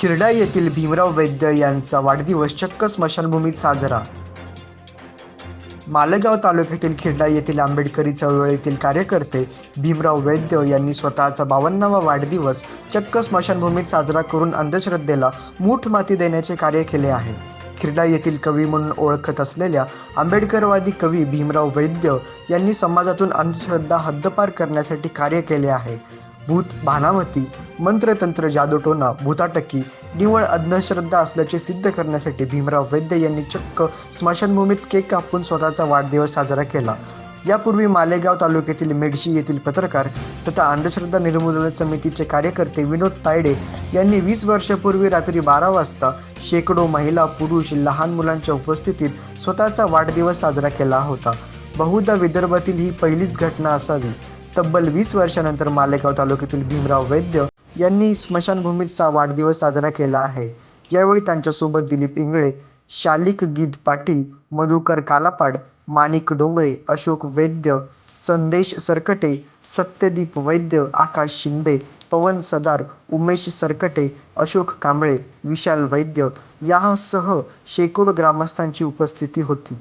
खिरडा येथील भीमराव वैद्य यांचा वाढदिवस चक्क स्मशानभूमीत साजरा. मालेगाव तालुक्यातील खिरडा येथील आंबेडकरी चळवळीतील कार्यकर्ते भीमराव वैद्य यांनी स्वतःचा बावन्नावा वाढदिवस चक्क स्मशानभूमीत साजरा करून अंधश्रद्धेला मूठ माती देण्याचे कार्य केले आहे. खिरडा येथील कवी म्हणून ओळखत असलेल्या आंबेडकरवादी कवी भीमराव वैद्य यांनी समाजातून अंधश्रद्धा हद्दपार करण्यासाठी कार्य केले आहे. भूत भानामती मंत्रतंत्र जादूटोना भूताटकी निवळ अंधश्रद्धा असल्याचे सिद्ध करण्यासाठी भीमराव वैद्य यांनी चक्क स्मशानभूमीत केक कापून स्वतःचा वाढदिवस साजरा केला. यापूर्वी मालेगाव तालुक्यातील मेडशी येथील पत्रकार तथा अंधश्रद्धा निर्मूलन समितीचे कार्यकर्ते विनोद तायडे यांनी वीस वर्षापूर्वी रात्री बारा वाजता शेकडो महिला पुरुष लहान मुलांच्या उपस्थितीत स्वतःचा वाढदिवस साजरा केला होता. बहुधा विदर्भातील ही पहिलीच घटना असावी. तब्बल वीस वर्षानंतर मालेगाव तालुक्यातील भीमराव वैद्य यांनी स्मशानभूमीचा वाढदिवस साजरा केला आहे. यावेळी त्यांच्यासोबत दिलीप इंगळे शालिक गीत पाटील मधुकर कालापाड माणिक डोंगरे अशोक वैद्य संदेश सरकटे सत्यदीप वैद्य आकाश शिंदे पवन सदार उमेश सरकटे अशोक कांबळे विशाल वैद्य यासह शेकडो ग्रामस्थांची उपस्थिती होती.